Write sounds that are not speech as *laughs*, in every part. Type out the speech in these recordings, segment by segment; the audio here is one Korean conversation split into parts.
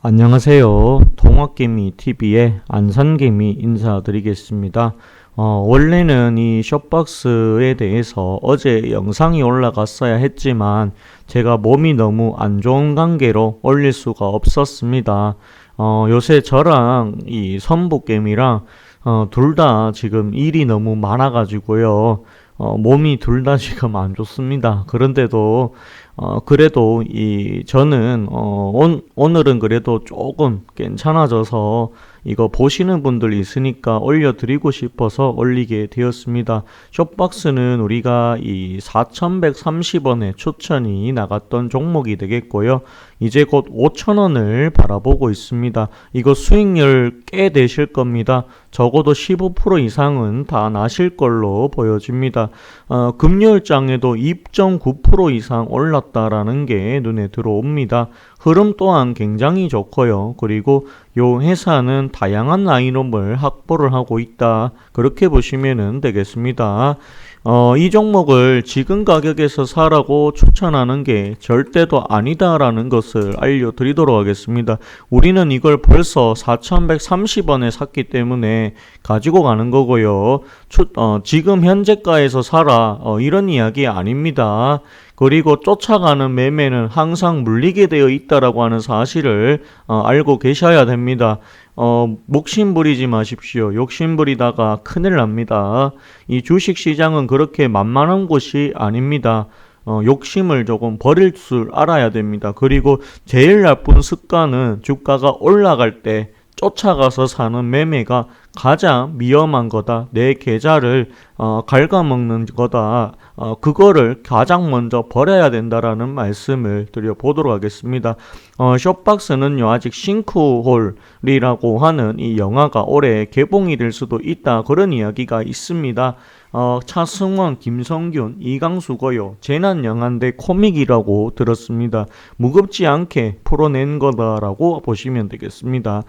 안녕하세요. 동학개미 TV의 안산개미 인사드리겠습니다. 어, 원래는 이 숏박스에 대해서 어제 영상이 올라갔어야 했지만 제가 몸이 너무 안 좋은 관계로 올릴 수가 없었습니다. 어, 요새 저랑 이 선부개미랑 어, 둘 다 지금 일이 너무 많아가지고요. 어, 몸이 둘 다 *laughs* 지금 안 좋습니다. 그런데도 어, 그래도 이 저는 어, 온, 오늘은 그래도 조금 괜찮아져서 이거 보시는 분들 있으니까 올려드리고 싶어서 올리게 되었습니다. 숏박스는 우리가 이 4,130원에 추천이 나갔던 종목이 되겠고요. 이제 곧 5,000원을 바라보고 있습니다. 이거 수익률 꽤 되실 겁니다. 적어도 15% 이상은 다 나실 걸로 보여집니다. 어, 금요일장에도 2.9% 이상 올랐 다라는 게 눈에 들어옵니다. 흐름 또한 굉장히 좋고요. 그리고 요 회사는 다양한 라인업을 확보를 하고 있다. 그렇게 보시면 되겠습니다. 어, 이 종목을 지금 가격에서 사라고 추천하는 게 절대도 아니다라는 것을 알려드리도록 하겠습니다. 우리는 이걸 벌써 4,130원에 샀기 때문에 가지고 가는 거고요. 추, 어, 지금 현재가에서 사라 어, 이런 이야기 아닙니다. 그리고 쫓아가는 매매는 항상 물리게 되어 있다라고 하는 사실을 어, 알고 계셔야 됩니다. 어, 목심 부리지 마십시오. 욕심 부리다가 큰일 납니다. 이 주식 시장은 그렇게 만만한 곳이 아닙니다. 어, 욕심을 조금 버릴 줄 알아야 됩니다. 그리고 제일 나쁜 습관은 주가가 올라갈 때 쫓아가서 사는 매매가 가장 위험한 거다. 내 계좌를 어, 갉아먹는 거다. 어, 그거를 가장 먼저 버려야 된다라는 말씀을 드려보도록 하겠습니다. 어, 숏박스는요, 아직 싱크홀이라고 하는 이 영화가 올해 개봉이 될 수도 있다. 그런 이야기가 있습니다. 어, 차승원, 김성균, 이강수고요. 재난 영화인데 코믹이라고 들었습니다. 무겁지 않게 풀어낸 거다라고 보시면 되겠습니다.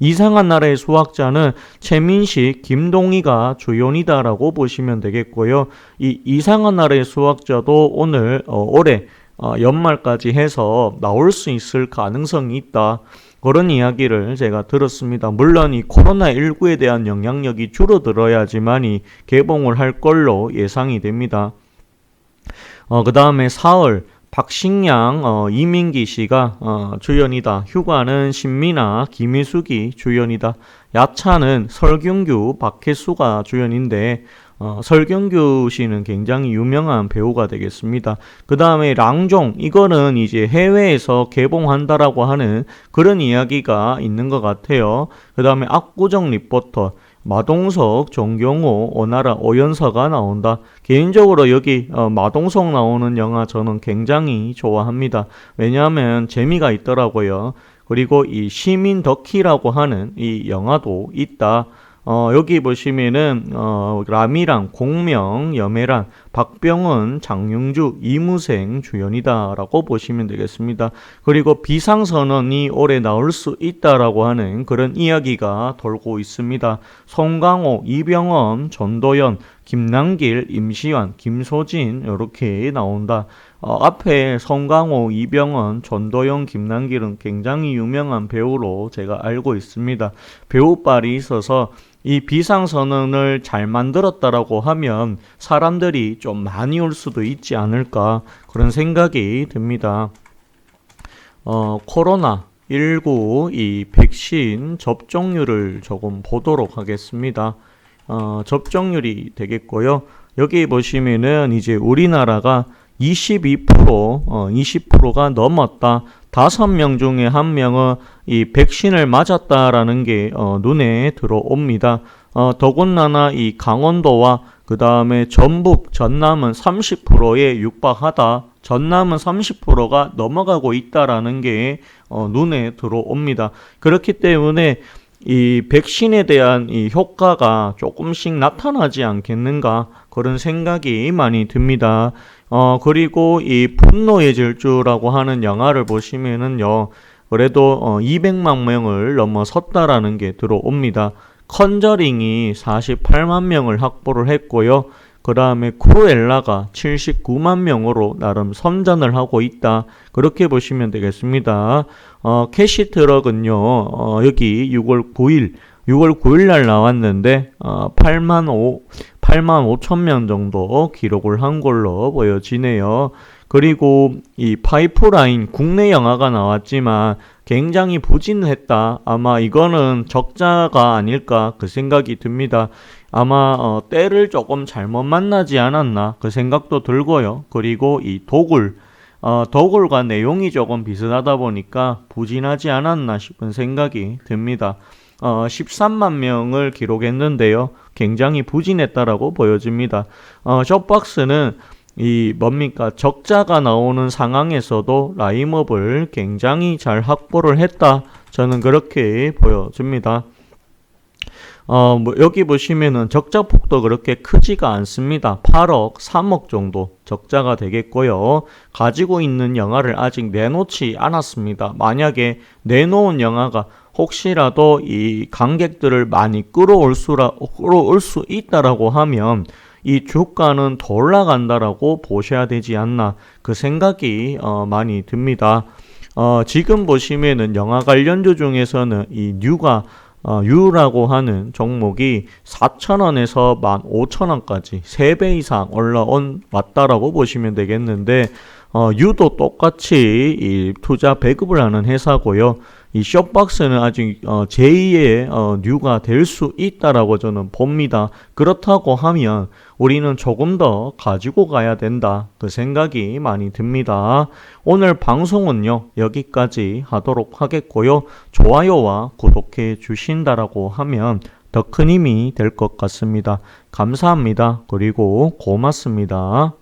이상한 나라의 수학자는 최민식, 김동희가 주연이다라고 보시면 되겠고요. 이 이상한 나라의 수학자도 오늘 어, 올해 어, 연말까지 해서 나올 수 있을 가능성이 있다. 그런 이야기를 제가 들었습니다. 물론 이 코로나19에 대한 영향력이 줄어들어야지만이 개봉을 할 걸로 예상이 됩니다. 어, 그 다음에 사흘, 박식량, 어, 이민기 씨가 어, 주연이다. 휴가는 신민아, 김희숙이 주연이다. 야차는 설경규, 박혜수가 주연인데 어, 설경규 씨는 굉장히 유명한 배우가 되겠습니다. 그 다음에 랑종, 이거는 이제 해외에서 개봉한다라고 하는 그런 이야기가 있는 것 같아요. 그 다음에 압구정 리포터, 마동석, 정경호, 오나라, 오연서가 나온다. 개인적으로 여기 어, 마동석 나오는 영화 저는 굉장히 좋아합니다. 왜냐하면 재미가 있더라고요. 그리고 이 시민 덕키라고 하는 이 영화도 있다. 어, 여기 보시면은 어, 라미랑 공명, 여매란, 박병은, 장용주, 이무생 주연이다라고 보시면 되겠습니다. 그리고 비상선언이 올해 나올 수 있다라고 하는 그런 이야기가 돌고 있습니다. 송강호, 이병헌, 전도연, 김남길, 임시완, 김소진 이렇게 나온다. 어, 앞에 송강호, 이병헌, 전도연, 김남길은 굉장히 유명한 배우로 제가 알고 있습니다. 배우빨이 있어서 이 비상선언을 잘 만들었다라고 하면 사람들이 좀 많이 올 수도 있지 않을까 그런 생각이 듭니다. 어, 코로나 19 이 백신 접종률을 조금 보도록 하겠습니다. 어, 접종률이 되겠고요. 여기 보시면은 이제 우리나라가 22% 어, 20%가 넘었다. 다섯 명 중에 한 명은 이 백신을 맞았다라는 게 어, 눈에 들어옵니다. 어, 더군다나 이 강원도와 그 다음에 전북, 전남은 30%에 육박하다. 전남은 30%가 넘어가고 있다라는 게 어, 눈에 들어옵니다. 그렇기 때문에 이 백신에 대한 이 효과가 조금씩 나타나지 않겠는가 그런 생각이 많이 듭니다. 어 그리고 이 분노의 질주라고 하는 영화를 보시면은요 그래도 어 200만 명을 넘어섰다라는 게 들어옵니다. 컨저링이 48만 명을 확보를 했고요. 그 다음에 크루엘라가 79만 명으로 나름 선전을 하고 있다. 그렇게 보시면 되겠습니다. 어, 캐시 트럭은요, 어, 여기 6월 9일, 6월 9일 날 나왔는데, 어, 8만 5, 8만 5천 명 정도 기록을 한 걸로 보여지네요. 그리고 이 파이프라인 국내 영화가 나왔지만 굉장히 부진했다. 아마 이거는 적자가 아닐까 그 생각이 듭니다. 아마 어, 때를 조금 잘못 만나지 않았나 그 생각도 들고요. 그리고 이 도굴 어, 도굴과 내용이 조금 비슷하다 보니까 부진하지 않았나 싶은 생각이 듭니다. 어, 13만 명을 기록했는데요. 굉장히 부진했다라고 보여집니다. 어, 숍박스는 이 뭡니까 적자가 나오는 상황에서도 라임업을 굉장히 잘 확보를 했다. 저는 그렇게 보여집니다. 어, 뭐 여기 보시면은 적자 폭도 그렇게 크지가 않습니다. 8억, 3억 정도 적자가 되겠고요. 가지고 있는 영화를 아직 내놓지 않았습니다. 만약에 내놓은 영화가 혹시라도 이 관객들을 많이 끌어올 수라 끌어올 수 있다라고 하면 이 주가는 더 올라간다라고 보셔야 되지 않나 그 생각이 어, 많이 듭니다. 어, 지금 보시면은 영화 관련주 중에서는 이 뉴가 어, 유라고 하는 종목이 4,000원에서 15,000원까지 3배 이상 올라온 왔다라고 보시면 되겠는데 어, 유도 똑같이 이 투자 배급을 하는 회사고요. 이 숍박스는 아직 어, 제2의 어, 뉴가 될 수 있다라고 저는 봅니다. 그렇다고 하면 우리는 조금 더 가지고 가야 된다. 그 생각이 많이 듭니다. 오늘 방송은요, 여기까지 하도록 하겠고요. 좋아요와 구독해 주신다라고 하면 더 큰 힘이 될 것 같습니다. 감사합니다. 그리고 고맙습니다.